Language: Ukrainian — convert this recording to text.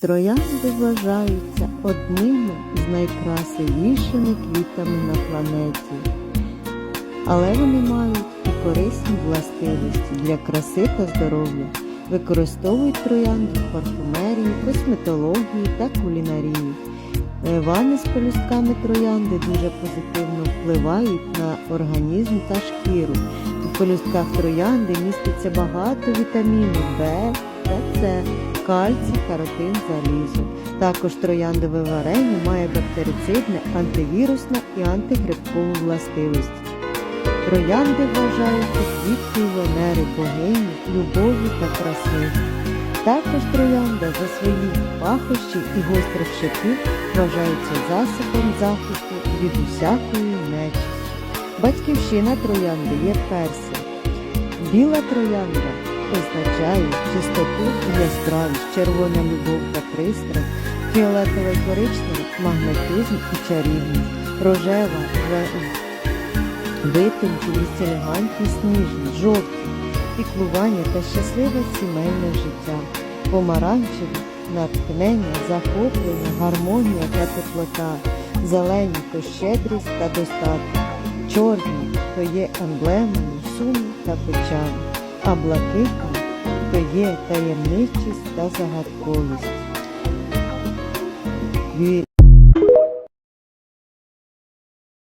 Троянди вважаються одними з найкрасивішими квітами на планеті, але вони мають і корисні властивості для краси та здоров'я. Використовують троянди в парфумерії, косметології та кулінарії. Вани з пелюстками троянди дуже позитивно впливають на організм та шкіру. У пелюстках троянди міститься багато вітамінів В та С, кальцій, каротин, залізо. Також трояндове варення має бактерицидне, антивірусне і антигрибкову властивість. Троянди вважаються квіткою Венери, богині, любові та краси. Також троянда за свої пахощі і гострих шипів вважається засобом захисту від усякої нечисті. Батьківщина троянди є персик. Біла троянда означає чистоту і яскравість, червона любов та пристрасть, фіолетовий коричневий магнетизм і чарівність, рожева витонченість, елегантність, ніжність, жовті, піклування та щасливе сімейне життя, помаранчеві, натхнення, захоплення, гармонія та теплота, зелені то щедрість та достаток, чорні то є емблемою суму та печалі, а блакитні то є таємничість та загадковість. Ві-